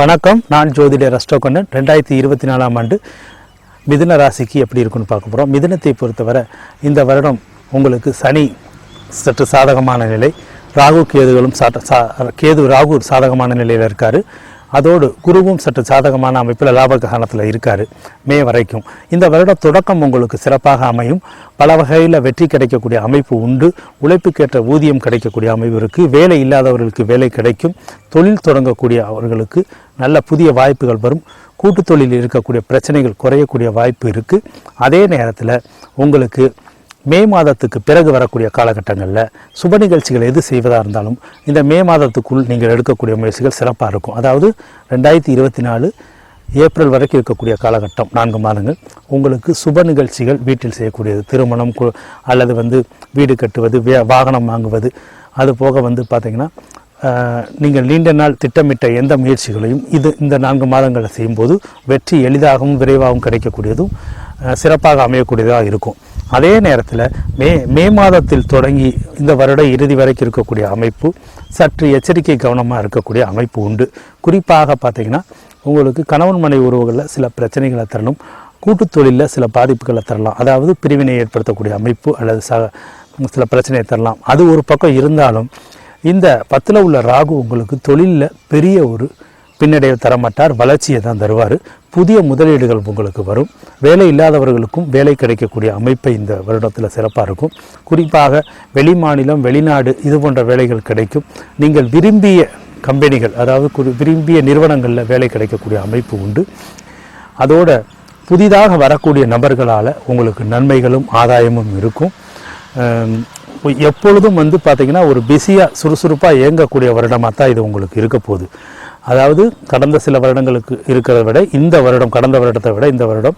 வணக்கம். நான் ஜோதிடர் ரஸ்டோகண்ணன் ரெண்டாயிரத்தி இருபத்தி நாலாம் ஆண்டு மிதுன ராசிக்கு எப்படி இருக்குன்னு பார்க்க போகிறோம் மிதுனத்தை பொறுத்தவரை இந்த வருடம் உங்களுக்கு சனி சற்று சாதகமான நிலை. ராகு கேதுகளும் சாட்ட சா கேது ராகு சாதகமான நிலையில் இருக்கார். அதோடு குருவும் சற்று சாதகமான அமைப்பில் லாபகானத்தில் இருக்கார். மே வரைக்கும். இந்த வருட தொடக்கம் உங்களுக்கு சிறப்பாக அமையும். பல வகையில் வெற்றி கிடைக்கக்கூடிய அமைப்பு உண்டு. உழைப்புக்கேற்ற ஊதியம் கிடைக்கக்கூடிய அமைப்பு இருக்குது வேலை இல்லாதவர்களுக்கு வேலை கிடைக்கும். தொழில் தொடங்கக்கூடிய அவர்களுக்கு நல்ல புதிய வாய்ப்புகள் வரும். கூட்டுத்தொழிலில் இருக்கக்கூடிய பிரச்சனைகள் குறையக்கூடிய வாய்ப்பு இருக்குது அதே நேரத்தில் உங்களுக்கு மே மாதத்துக்கு பிறகு வரக்கூடிய காலகட்டங்களில் சுப நிகழ்ச்சிகள் எது செய்வதாக இருந்தாலும் இந்த மே மாதத்துக்குள் நீங்கள் எடுக்கக்கூடிய முயற்சிகள் சிறப்பாக இருக்கும். அதாவது ரெண்டாயிரத்தி இருபத்தி நாலு ஏப்ரல் வரைக்கும் இருக்கக்கூடிய காலகட்டம் நான்கு மாதங்கள். உங்களுக்கு சுப நிகழ்ச்சிகள் வீட்டில் செய்யக்கூடியது. திருமணம் அல்லது வந்து வீடு கட்டுவது வே- வாகனம் வாங்குவது. அது போக வந்து பார்த்திங்கன்னா நீங்கள் நீண்ட நாள் திட்டமிட்ட எந்த முயற்சிகளையும் இது இந்த நான்கு மாதங்களை செய்யும்போது வெற்றி எளிதாகவும் விரைவாகவும் கிடைக்கக்கூடியதும் சிறப்பாக அமையக்கூடியதாக இருக்கும். அதே நேரத்தில் மே மே மாதத்தில் தொடங்கி இந்த வருட இறுதி வரைக்கும் இருக்கக்கூடிய அமைப்பு சற்று எச்சரிக்கை கவனமாக இருக்கக்கூடிய அமைப்பு உண்டு. குறிப்பாக பார்த்தீங்கன்னா உங்களுக்கு கணவன் மனைவி உறவுகளில் சில பிரச்சனைகளை தரணும். கூட்டுத் தொழிலில் சில பாதிப்புகளை தரலாம். அதாவது பிரிவினை ஏற்படுத்தக்கூடிய அமைப்பு அல்லது ச சில பிரச்சனையை தரலாம். அது ஒரு பக்கம் இருந்தாலும் இந்த பத்தில் உள்ள ராகு உங்களுக்கு தொழிலில் பெரிய ஒரு பின்னடைவு தரமாட்டார் வளர்ச்சியை தான் தருவார். புதிய முதலீடுகள் உங்களுக்கு வரும். வேலை இல்லாதவர்களுக்கும் வேலை கிடைக்கக்கூடிய அமைப்பை இந்த வருடத்தில் சிறப்பாக இருக்கும். குறிப்பாக வெளி மாநிலம் வெளிநாடு இது போன்ற வேலைகள் கிடைக்கும். நீங்கள் விரும்பிய கம்பெனிகள் அதாவது விரும்பிய நிறுவனங்களில் வேலை கிடைக்கக்கூடிய அமைப்பு உண்டு. அதோட புதிதாக வரக்கூடிய நபர்களால் உங்களுக்கு நன்மைகளும் ஆதாயமும் இருக்கும். எப்பொழுதும் வந்து பார்த்திங்கன்னா ஒரு பிஸியாக சுறுசுறுப்பாக இயங்கக்கூடிய வருடமாக தான் இது உங்களுக்கு இருக்க போகுது. அதாவது கடந்த சில வருடங்களுக்கு இருக்கிறத விட இந்த வருடம் கடந்த வருடத்தை விட இந்த வருடம்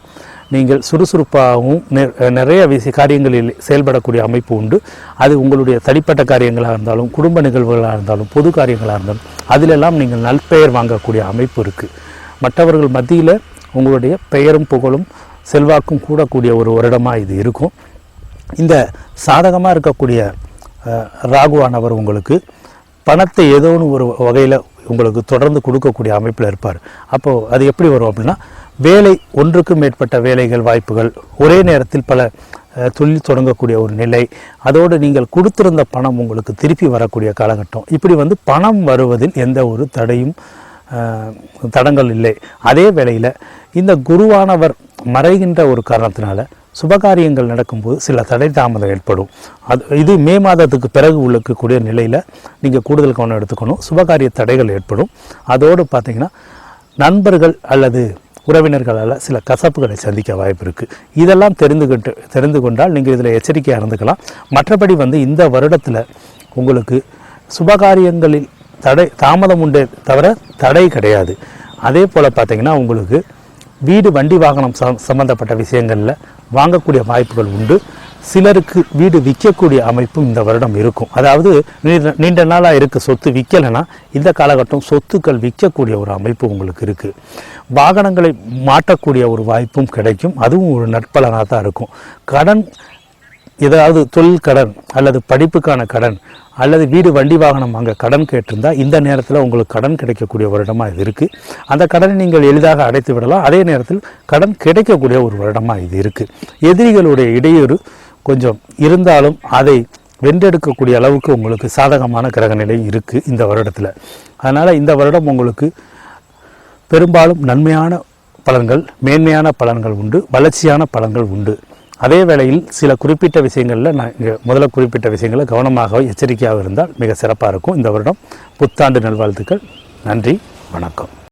நீங்கள் சுறுசுறுப்பாகவும் நெ- நிறைய விஷய காரியங்களில் செயல்படக்கூடிய அமைப்பு உண்டு. அது உங்களுடைய தனிப்பட்ட காரியங்களாக இருந்தாலும் குடும்ப நிகழ்வுகளாக இருந்தாலும் பொது காரியங்களாக இருந்தாலும் அதிலெல்லாம் நீங்கள் நல்பெயர் வாங்கக்கூடிய அமைப்பு இருக்குது மற்றவர்கள் மத்தியில் உங்களுடைய பெயரும் புகழும் செல்வாக்கும் கூடக்கூடிய ஒரு வருடமாக இது இருக்கும். இந்த சாதகமாக இருக்கக்கூடிய ராகுவானவர் உங்களுக்கு பணத்தை ஏதோ ஒன்று ஒரு வகையில் உங்களுக்கு தொடர்ந்து கொடுக்கக்கூடிய அமைப்பில் இருப்பார். அப்போது அது எப்படி வரும் அப்படின்னா வேலை ஒன்றுக்கு மேற்பட்ட வேலைகள் வாய்ப்புகள் ஒரே நேரத்தில் பல தொழில் தொடங்கக்கூடிய ஒரு நிலை அதோடு நீங்கள் கொடுத்திருந்த பணம் உங்களுக்கு திருப்பி வரக்கூடிய காலகட்டம். இப்படி வந்து பணம் வருவதில் எந்த ஒரு தடையும் தடங்கள் இல்லை. அதே வேளையில் இந்த குருவானவர் மறைகின்ற ஒரு காரணத்தினால சுபகாரியங்கள் நடக்கும்போது சில தடை தாமதம் ஏற்படும். அது இது மே மாதத்துக்கு பிறகு உள்ளக்கூடிய நிலையில் நீங்கள் கூடுதல் கவனம் எடுத்துக்கணும். சுபகாரிய தடைகள் ஏற்படும். அதோடு பார்த்தீங்கன்னா நண்பர்கள் அல்லது உறவினர்களால் சில கசப்புகளை சந்திக்க வாய்ப்பு இருக்குது இதெல்லாம் தெரிந்துகிட்டு தெரிந்து கொண்டால் நீங்கள் இதில் எச்சரிக்கையாக இருந்துக்கலாம். மற்றபடி வந்து இந்த வருடத்தில் உங்களுக்கு சுபகாரியங்களில் தடை தாமதம் உண்டே தவிர தடை கிடையாது. அதே போல் பார்த்திங்கன்னா உங்களுக்கு வீடு வண்டி வாகனம் சம்பந்தப்பட்ட விஷயங்களில் வாங்கக்கூடிய வாய்ப்புகள் உண்டு. சிலருக்கு வீடு விற்கக்கூடிய அமைப்பும் இந்த வருடம் இருக்கும். அதாவது நீண்ட நாளாக இருக்க சொத்து விற்கலைன்னா இந்த காலகட்டம் சொத்துக்கள் விற்கக்கூடிய ஒரு அமைப்பு உங்களுக்கு இருக்குது வாகனங்களை மாட்டக்கூடிய ஒரு வாய்ப்பும் கிடைக்கும். அதுவும் ஒரு நட்பலனாக தான் இருக்கும். கடன் ஏதாவது தொழில் கடன் அல்லது படிப்புக்கான கடன் அல்லது வீடு வண்டி வாகனம் அங்கே கடன் கேட்டிருந்தால் இந்த நேரத்தில் உங்களுக்கு கடன் கிடைக்கக்கூடிய வருடமாக இது இருக்குது அந்த கடனை நீங்கள் எளிதாக அடைத்து விடலாம். அதே நேரத்தில் கடன் கிடைக்கக்கூடிய ஒரு வருடமாக இது இருக்குது எதிரிகளுடைய இடையூறு கொஞ்சம் இருந்தாலும் அதை வென்றெடுக்கக்கூடிய அளவுக்கு உங்களுக்கு சாதகமான கிரக நிலை இருக்குது இந்த வருடத்தில். அதனால் இந்த வருடம் உங்களுக்கு பெரும்பாலும் நன்மையான பலன்கள் மேன்மையான பலன்கள் உண்டு வளர்ச்சியான பலன்கள் உண்டு. அதே வேளையில் சில குறிப்பிட்ட விஷயங்களில் நான் இங்கே முதல்ல குறிப்பிட்ட விஷயங்களை கவனமாக எச்சரிக்கையாக இருந்தால் மிக சிறப்பாக இருக்கும். இந்த வருடம் புத்தாண்டு நல்வாழ்த்துக்கள். நன்றி. வணக்கம்.